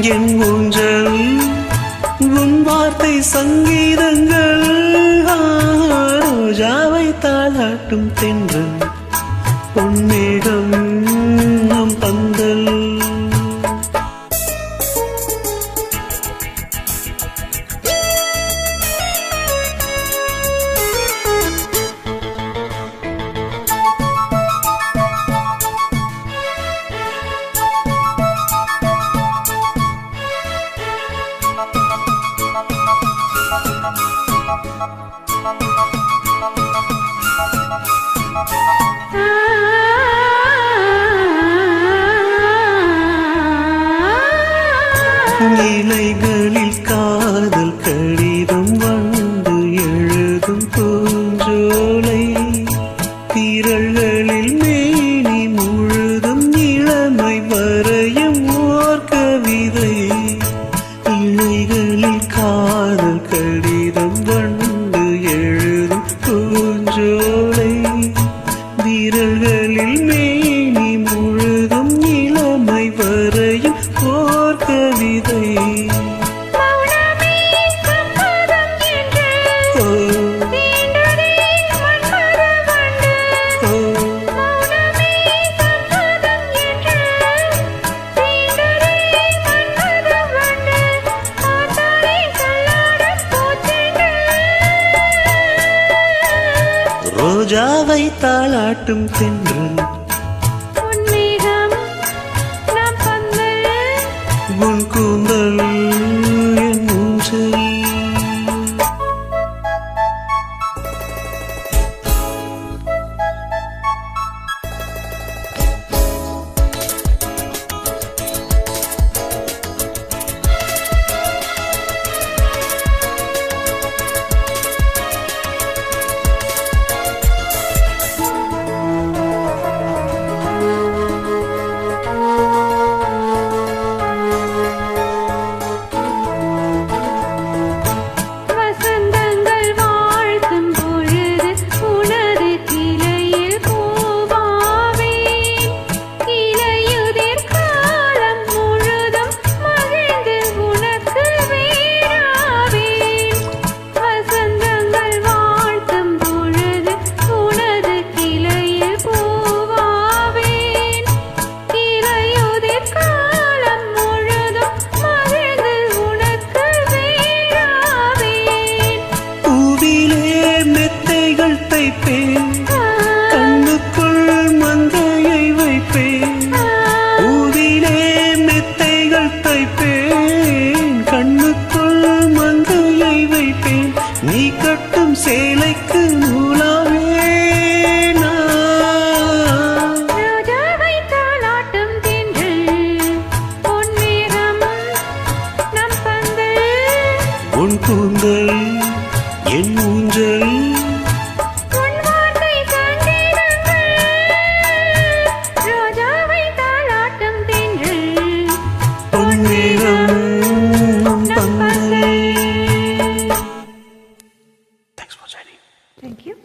என் ஊஞ்சல் உன் வார்த்தை சங்கீதங்கள் ரோஜாவை தாளாட்டும் தென்றல். பொன்மேகம் இலைகளில் காதல் கழி ரோஜாவை தாளாட்டும் தென்றன் ஊஞ்சல் என் ஊஞ்சல். Thank you.